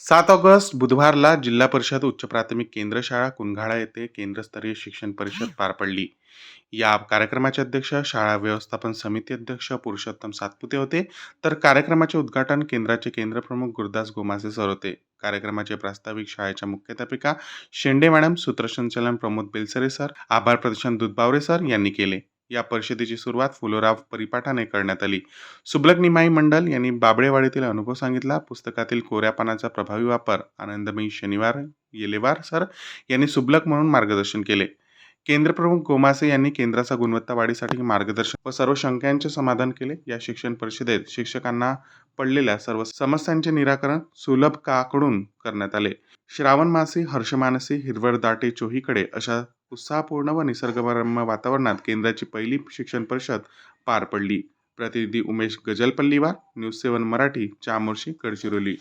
सात ऑगस्ट बुधवारला जिल्हा परिषद उच्च प्राथमिक केंद्र शाळा कुंघाळा येथे केंद्रस्तरीय शिक्षण परिषद पार पडली. या कार्यक्रमाचे अध्यक्ष शाळा व्यवस्थापन समिती अध्यक्ष पुरुषोत्तम सातपुते होते. तर कार्यक्रमाचे उद्घाटन केंद्राचे केंद्रप्रमुख गुरुदास गोमासे सर होते. कार्यक्रमाचे प्रास्ताविक शाळेच्या मुख्याध्यापिका शेंडे मॅडम सूत्रसंचालन प्रमोद बेलसरे सर आभार प्रदर्शन दुधबावरे सर यांनी केले. या परिषदेची सुरुवात फुलोराव परिपाठाने करण्यात आली. सुबलक निमाई मंडल यांनी बाबळेवाडीतील अनुभव सांगितला. पुस्तकातील कोऱ्या पानाचा प्रभावी वापर आनंदमयी शनिवार येलेवार सर यांनी सुबलक म्हणून मार्गदर्शन केले. केंद्रप्रमुख गोमासे यांनी केंद्राचा गुणवत्ता वाढीसाठी मार्गदर्शन व सर्व शंकांचे समाधान केले. या शिक्षण परिषदेत शिक्षकांना पडलेल्या सर्व समस्यांचे निराकरण सुलभ काकडून करण्यात आले. श्रावण मासी हर्षमानसी हिरवळ दाटे चोहीकडे अशा उत्साहपूर्ण व निसर्गरम्य वातावरणात केंद्राची पहिली शिक्षण परिषद पार पडली. प्रतिनिधी उमेश गजलपल्लीवार न्यूज सेवन मराठी चामोर्शी गडचिरोली.